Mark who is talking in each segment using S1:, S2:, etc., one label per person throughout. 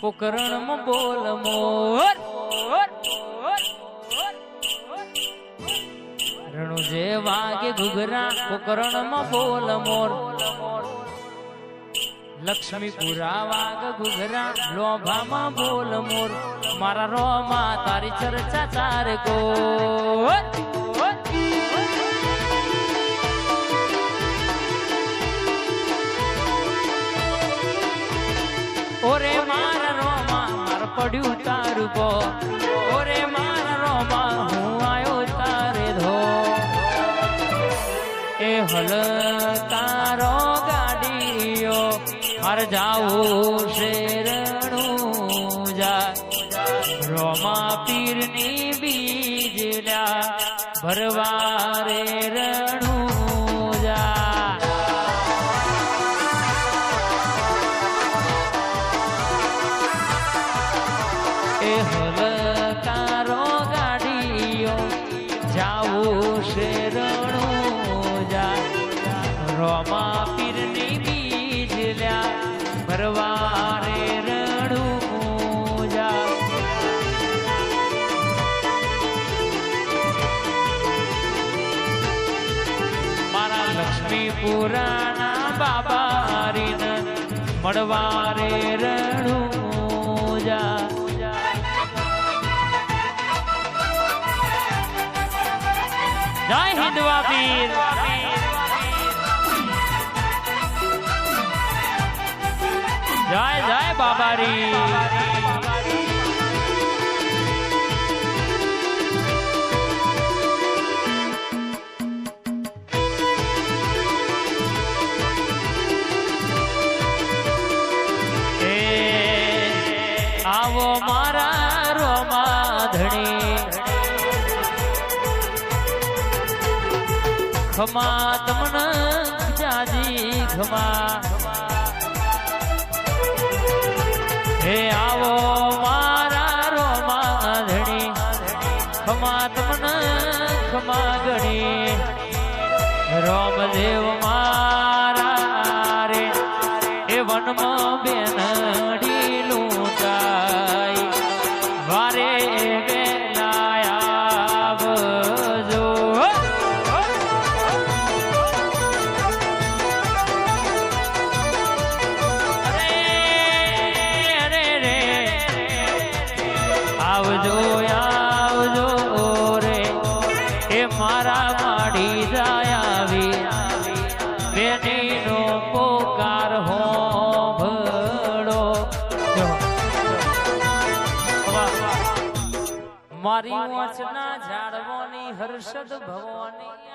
S1: પોકરણમાં બોલ મોર રણુ જે વાગે ઘુઘરા પોકરણ બોલ મોર. લક્ષ્મીપુરા વાગ ઘુઘરા, લોભામાં બોલ મોર. મારા રોમાં તારી ચર્ચા ચાર કો પડ્યું તારું પો ઓરે મારા રોમા હું આવ્યો તારે ધો એ હલ તારો ગાડીઓ હર જાવું શેરણું જા રોમા પીરની બીજલા ભરવા હલકારો ગાડીઓ જાવું શેરણું જા. રોમા પીરની બીજ લ્યા જા. મારા લક્ષ્મીપુરાના બાબારીન મળવારે રણું જા. જય હિન્દ વાપીર. જય જય બાબારી. ખમા તમન જાજી ખમા. હે આવો મારા રોમા ધણી ખમા તમન ખમા ગણી. રોમદેવ મારા રે, એ વનમાં આવજો આવજો રે એ મારા માડી જાય આવી બેનીનો પોકાર હો ભડો મારી વચના ઝાડવાની હર્ષદ ભવાની.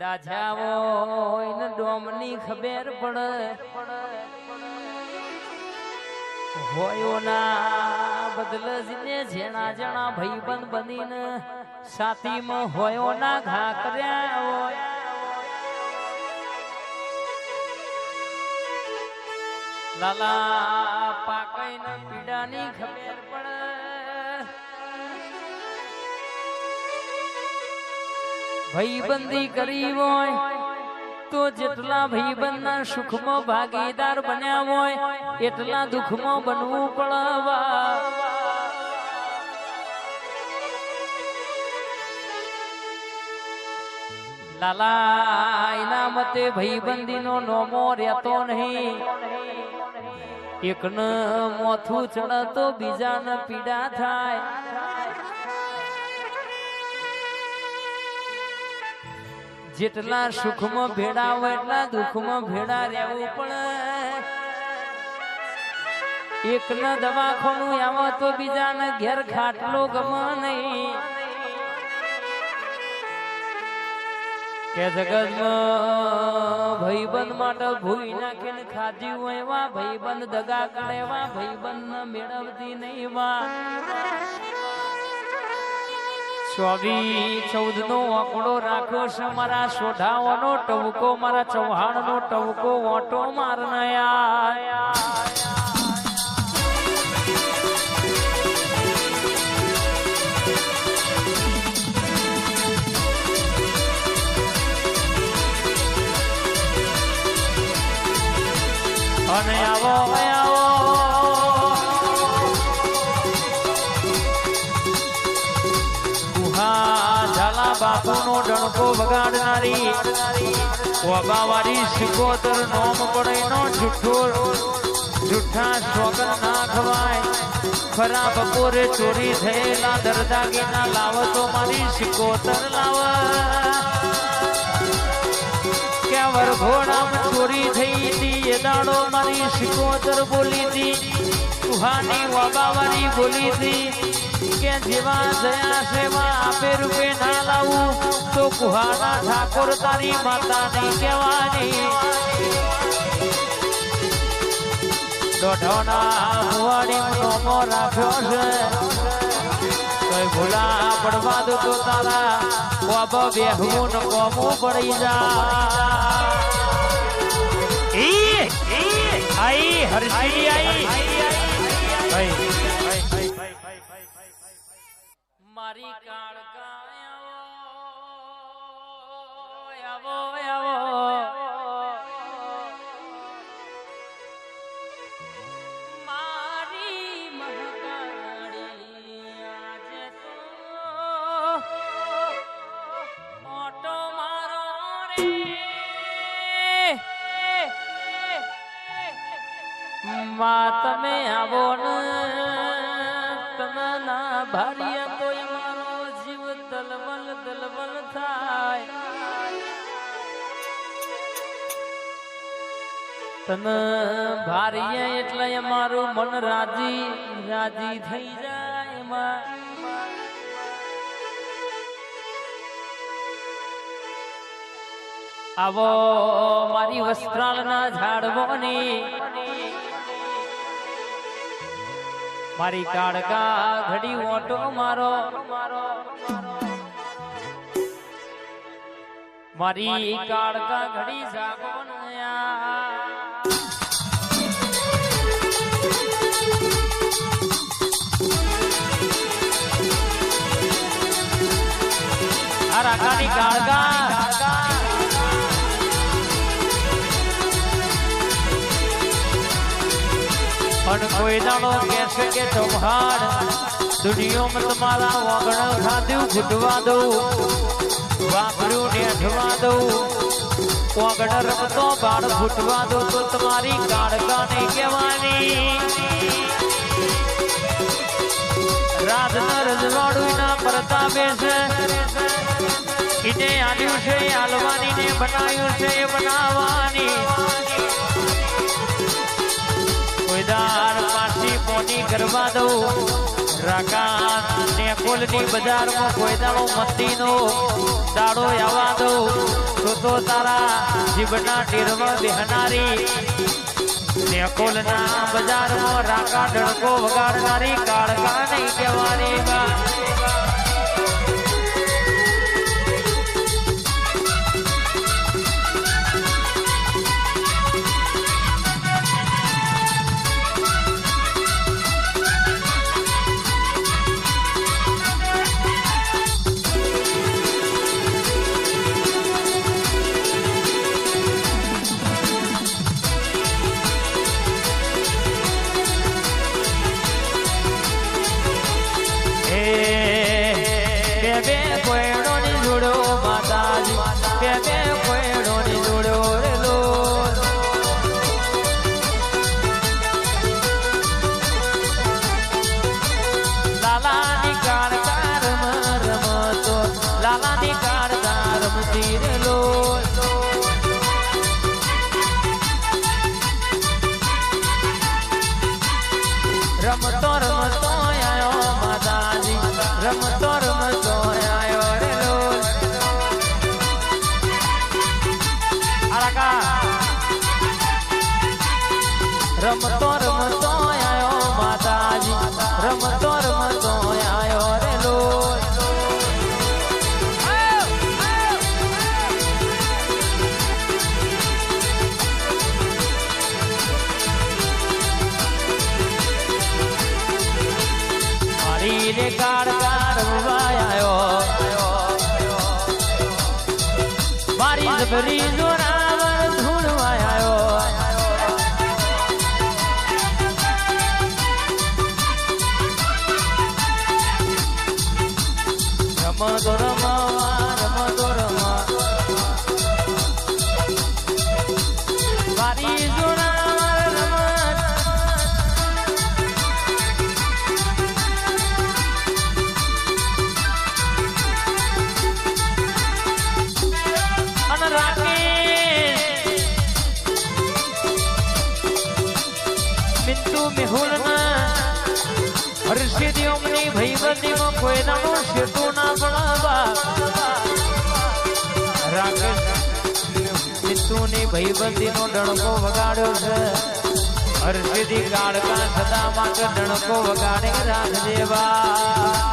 S1: હોય ને ડોમની ખબર પડે. હોયો ના બદલે જીને જેણા ભાઈબંધ બનીને સાતીમાં હોયો ના ઘા લાલા પાકઈને પીડાની ખબર પડે. ભાઈબંધી કરી હોય, તો જેટલા ભાઈબંધના સુખમાં ભાગીદાર બન્યા હોય, એટલા દુઃખમાં બનવું પડવા લાલા, એના મતે ભાઈબંધીનો નોમો રહેતો નહીં. એકને મોથું ચડતો, બીજાને પીડા થાય. જેટલા સુખમાં ભેડા હોય એટલા દુઃખમાં ભેડા રહેવું પડે. એકના દવાખાનું આવો તો બીજાને ઘેર ખાટલો ગમે નહીં. કે જગતમાં ભાઈબંધ માટે ભૂઈ નાખીને ખાધી હોય એવા ભાઈબંધ દગા કરે એવા ભાઈબંધ મેળવતી નહીં વા ચોવી ચૌદ નો આંકડો રાખો છે મારા સોઢાઓનો ટવકો, મારા ચૌહાણ નો ટવકો ઓટો મારનાયા અને આવો બાપુનો ડણકો વગાડનારી. વાબાવાળી સિકોતર નોમ પડેનો જુઠ્ઠો જુઠ્ઠા સ્વગન ના ખવાય. ખરા બપોરે ચોરી થયેલા દરદાગીના લાવ તો મારી સિકોતર લાવ ક્યાં વરઘોડામાં ચોરી થઈ હતી, એ દાડો મારી સિકોતર બોલી હતી. સુહાની વાબાવાળી બોલી હતી. કે જેવા જયા સેવા આપે રૂપે ના લાવું, તો કુહાના ઠાકોર તારી માતા નહીં કહેવાની રાખ્યો છે. પડવા દો તો તારા કોબ પડી જા. આઈ મારી આવો આવો મારી મહકાળી આજે તો ઓટો મારો રે. માં તમે આવો ના તને ભારીએ એટલે અમારું મન રાજી રાજી થઈ જાય એમાં. આવો મારી વસ્ત્રાલના ઝાડવોની. મારી કાળકા ઘડી ઓટો મારો. મારી કાળકા ઘડી જાગો આ ગાળગા પણ કોઈ દાડો કહેશે કે ચૌહાણ, દુનિયામાં તમારા વગણ ખાધું ફૂટવા દઉં, વાપર્યું ને અઠવા દઉં. વગણ રમતો, બાળ ફૂટવા દઉં તો તમારી કાળકાને કહેવાની. રાતના રજવાડું ના પ્રતાપે છે. એને આલ્યું છે હાલવાની ને બનાવ્યું છે, એ બનાવવાની. કોઈદાર પાછી પોની કરવા દઉં. રાકા ને કોલની બજારમાં કોઈ દાડો મંદીનો દાડો આવવા દઉં. તો તારા જીવના ટેરવા બેહનારી ને બજારમાં રાકા ડણકો વગાડનારી કાળકા નહીં કહેવાની. રમતો રમતો આયો માતાજી રમતો રમતો આયો રે લો રમવાયો મારી જબરી રમ મેહુલ હર્ષિદી ઓમની ભઈબંધીમાં કોઈ દાડો શેઠું ના પડાવા રાકેશ સિદ્ધુની ભઈબંધીનો ડણકો વગાડ્યો છે. હર્ષિદી કાળકા સદા માટે ડણકો વગાડી રાજ બા